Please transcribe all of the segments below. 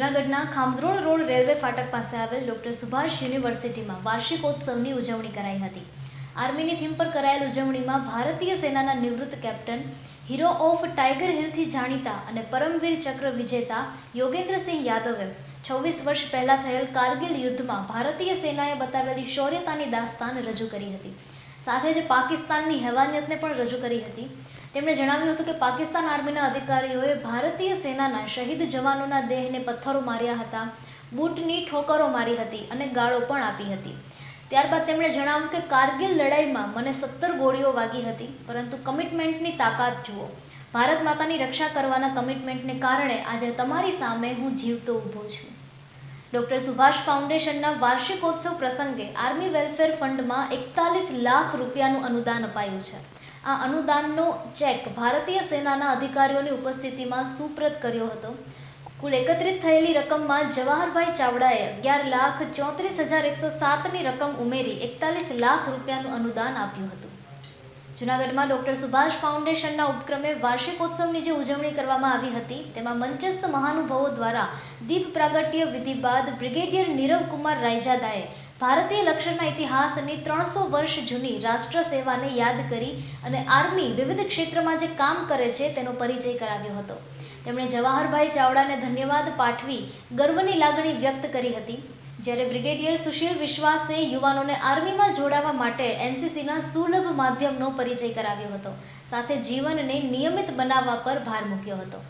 જૂનાગઢના ખામધ્રોળ road railway ફાટક પાસે આવેલ ડોક્ટર સુભાષ યુનિવર્સિટીમાં વાર્ષિકોત્સવની ઉજવણી કરાઈ હતી. આર્મીની થીમ પર કરાયેલ ઉજવણીમાં ભારતીય સેનાના નિવૃત્ત કેપ્ટન, હીરો ઓફ ટાઈગર હિલથી જાણીતા અને પરમવીર ચક્ર વિજેતા યોગેન્દ્રસિંહ યાદવે છવ્વીસ વર્ષ પહેલાં થયેલ કારગિલ યુદ્ધમાં ભારતીય સેનાએ બતાવેલી શૌર્યતાની દાસ્તાન રજૂ કરી હતી. સાથે જ પાકિસ્તાનની હેવાનિયતને પણ રજૂ કરી હતી. તેમણે જણાવ્યું હતું કે પાકિસ્તાન આર્મીના અધિકારીઓએ ભારતીય સેનાના શહીદ જવાનોના દેહને પથ્થરો માર્યા હતા, બૂટની ઠોકરો મારી હતી અને ગાળો પણ આપી હતી. ત્યારબાદ તેમણે જણાવ્યું કે કારગિલ લડાઈમાં મને સત્તર ગોળીઓ વાગી હતી, પરંતુ કમિટમેન્ટની તાકાત જુઓ. ભારત માતાની રક્ષા કરવાના કમિટમેન્ટને કારણે આજે તમારી સામે હું જીવતો ઊભો છું. ડોક્ટર સુભાષ ફાઉન્ડેશનના વાર્ષિકોત્સવ પ્રસંગે આર્મી વેલફેર ફંડમાં એકતાલીસ લાખ રૂપિયાનું અનુદાન અપાયું છે. આ અનુદાનનો ચેક ભારતીય સેનાના અધિકારીઓની ઉપસ્થિતિમાં સુપ્રત કર્યો હતો. કુલ એકત્રિત થયેલી રકમમાં જવાહરભાઈ ચાવડાએ અગિયાર લાખ ચોત્રીસ હજાર એકસો સાતની રકમ ઉમેરી એકતાલીસ લાખ રૂપિયાનું અનુદાન આપ્યું હતું. જૂનાગઢમાં ડૉક્ટર સુભાષ ફાઉન્ડેશનના ઉપક્રમે વાર્ષિકોત્સવની જે ઉજવણી કરવામાં આવી હતી, તેમાં મંચસ્થ મહાનુભાવો દ્વારા દીપ પ્રાગટ્ય વિધિ બાદ બ્રિગેડિયર નીરવ કુમાર રાયજાદાએ ભારતીય લક્ષણના ઇતિહાસની ત્રણસો વર્ષ જૂની રાષ્ટ્ર સેવાને યાદ કરી અને આર્મી વિવિધ ક્ષેત્રમાં જે કામ કરે છે તેનો પરિચય કરાવ્યો હતો. તેમણે જવાહરભાઈ ચાવડાને ધન્યવાદ પાઠવી ગર્વની લાગણી વ્યક્ત કરી હતી. જ્યારે બ્રિગેડિયર સુશીલ વિશ્વાસે યુવાનોને આર્મીમાં જોડાવા માટે એનસીસીના સુલભ માધ્યમનો પરિચય કરાવ્યો હતો. સાથે જીવનને નિયમિત બનાવવા પર ભાર મૂક્યો હતો.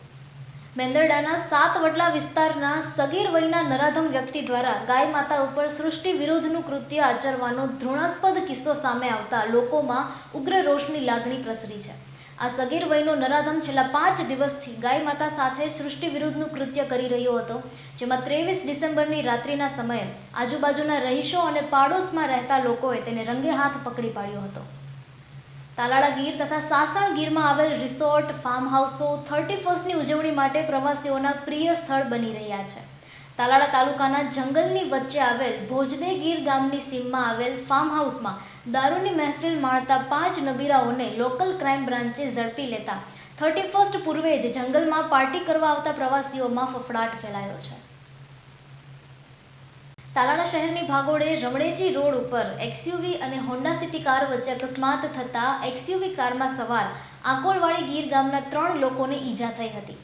મેંદરડાના સાત વડલા વિસ્તારના સગીર વયના નરાધમ વ્યક્તિ દ્વારા ગાય માતા ઉપર સૃષ્ટિ વિરુદ્ધનું કૃત્ય આચરવાનો ધૃણાસ્પદ કિસ્સો સામે આવતા લોકોમાં ઉગ્ર રોષની લાગણી પ્રસરી છે. આ સગીર વયનો નરાધમ છેલ્લા પાંચ દિવસથી ગાય માતા સાથે સૃષ્ટિ વિરુદ્ધનું કૃત્ય કરી રહ્યો હતો. જેમાં ત્રેવીસ ડિસેમ્બરની રાત્રિના સમયે આજુબાજુના રહીશો અને પાડોશમાં રહેતા લોકોએ તેને રંગે હાથ પકડી પાડ્યો હતો. તાલાળા ગીર તથા સાસણ ગીરમાં આવેલ રિસોર્ટ ફાર્મ હાઉસો થર્ટી ફર્સ્ટની ઉજવણી માટે પ્રવાસીઓના પ્રિય સ્થળ બની રહ્યા છે. તાલાળા તાલુકાના જંગલની વચ્ચે આવેલ ભોજદે ગીર ગામની સીમમાં આવેલ ફાર્મ હાઉસમાં દારૂની મહેફિલ માણતા પાંચ નબીરાઓને લોકલ ક્રાઇમ બ્રાન્ચે ઝડપી લેતા થર્ટી ફર્સ્ટ પૂર્વે જ જંગલમાં પાર્ટી કરવા આવતા પ્રવાસીઓમાં ફફડાટ ફેલાયો છે. તાલાળા શહેરની ભાગોળે રમણેજી રોડ ઉપર એક્સયુવી અને હોન્ડા સિટી કાર વચ્ચે અકસ્માત થતાં એક્સયુવી કારમાં સવાર આંકોલવાડી ગીર ગામના ત્રણ લોકોને ઈજા થઈ હતી.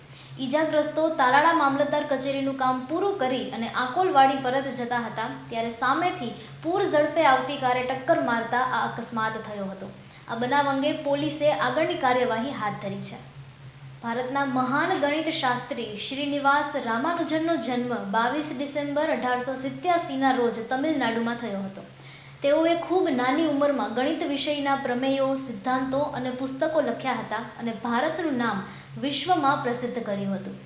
ઈજાગ્રસ્તો તાલાળા મામલતદાર કચેરીનું કામ પૂરું કરી અને આકોલવાડી પરત જતા હતા ત્યારે સામેથી પૂર ઝડપે આવતી કારે ટક્કર મારતા આ અકસ્માત થયો હતો. આ બનાવ અંગે પોલીસે આગળની કાર્યવાહી હાથ ધરી છે. ભારતના મહાન ગણિત શાસ્ત્રી શ્રીનિવાસ રામાનુજનનો જન્મ બાવીસ ડિસેમ્બર અઢારસો સિત્યાસીના રોજ તમિલનાડુમાં થયો હતો. તેઓએ ખૂબ નાની ઉંમરમાં ગણિત વિષયના પ્રમેયો, સિદ્ધાંતો અને પુસ્તકો લખ્યા હતા અને ભારતનું નામ વિશ્વમાં પ્રસિદ્ધ કર્યું હતું.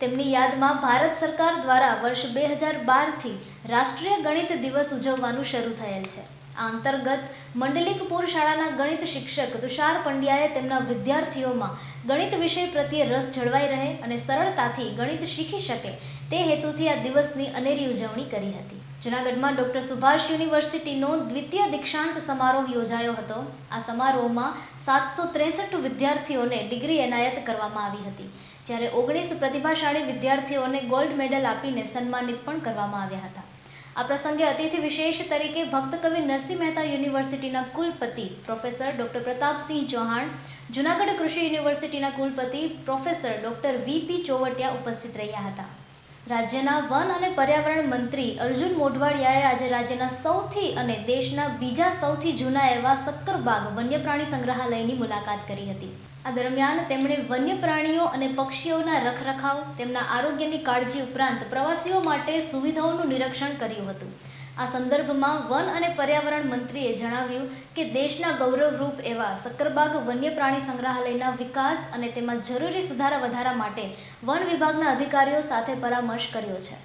તેમની યાદમાં ભારત સરકાર દ્વારા વર્ષ બે હજાર બારથી રાષ્ટ્રીય ગણિત દિવસ ઉજવવાનું શરૂ થયેલ છે. આ અંતર્ગત મંડલિકપુર શાળાના ગણિત શિક્ષક તુષાર પંડ્યાએ તેમના વિદ્યાર્થીઓમાં ગણિત વિષય પ્રત્યે રસ જળવાઈ રહે અને સરળતાથી ગણિત શીખી શકે તે હેતુથી આ દિવસની અનેરી ઉજવણી કરી હતી. જૂનાગઢમાં ડૉક્ટર સુભાષ યુનિવર્સિટીનો દ્વિતીય દીક્ષાંત સમારોહ યોજાયો હતો. આ સમારોહમાં સાતસો ત્રેસઠ વિદ્યાર્થીઓને ડિગ્રી એનાયત કરવામાં આવી હતી, જ્યારે ઓગણીસ પ્રતિભાશાળી વિદ્યાર્થીઓને ગોલ્ડ મેડલ આપીને સન્માનિત પણ કરવામાં આવ્યા હતા. આ પ્રસંગે અતિથિ વિશેષ તરીકે ભક્ત કવિ નરસિંહ મહેતા યુનિવર્સિટીના કુલપતિ પ્રોફેસર ડૉક્ટર પ્રતાપસિંહ ચૌહાણ, જૂનાગઢ કૃષિ યુનિવર્સિટીના કુલપતિ પ્રોફેસર ડૉક્ટર વીપી ચોવટિયા ઉપસ્થિત રહ્યા હતા. રાજ્યના વન અને પર્યાવરણ મંત્રી અર્જુન મોઢવાડિયાએ આજે રાજ્યના સૌથી અને દેશના બીજા સૌથી જૂના એવા સક્કરબાગ વન્યપ્રાણી સંગ્રહાલયની મુલાકાત કરી હતી. આ દરમિયાન તેમણે વન્ય પ્રાણીઓ અને પક્ષીઓના રખરખાવ, તેમના આરોગ્યની કાળજી ઉપરાંત પ્રવાસીઓ માટે સુવિધાઓનું નિરીક્ષણ કર્યું હતું. આ સંદર્ભમાં વન અને પર્યાવરણ મંત્રીએ જણાવ્યું કે દેશના ગૌરવરૂપ એવા સક્કરબાગ વન્ય પ્રાણી સંગ્રહાલયના વિકાસ અને તેમાં જરૂરી સુધારા વધારા માટે વન વિભાગના અધિકારીઓ સાથે પરામર્શ કર્યો છે.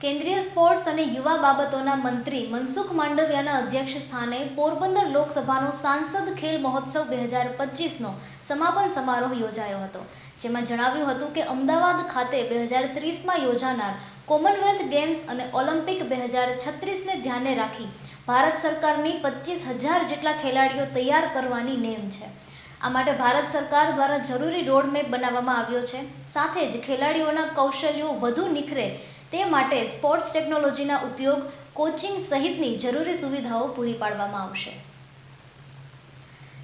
કેન્દ્રીય સ્પોર્ટ્સ અને યુવા બાબતોના મંત્રી મનસુખ માંડવિયાના અધ્યક્ષ સ્થાને પોરબંદર લોકસભાનો સાંસદ ખેલ મહોત્સવ બે હજાર પચીસનો સમાપન સમારોહ યોજાયો હતો, જેમાં જણાવ્યું હતું કે અમદાવાદ ખાતે બે હજાર ત્રીસમાં યોજાનાર કોમનવેલ્થ ગેમ્સ અને ઓલિમ્પિક બે હજાર છત્રીસને ધ્યાને રાખી ભારત સરકારની પચીસ હજાર જેટલા ખેલાડીઓ તૈયાર કરવાની નેમ છે. આ માટે ભારત સરકાર દ્વારા જરૂરી રોડમેપ બનાવવામાં આવ્યો છે. સાથે જ ખેલાડીઓના કૌશલ્યો વધુ નિખરે તે માટે સ્પોર્ટ્સ ટેકનોલોજીના ઉપયોગ, કોચિંગ સહિતની જરૂરી સુવિધાઓ પૂરી પાડવામાં આવશે.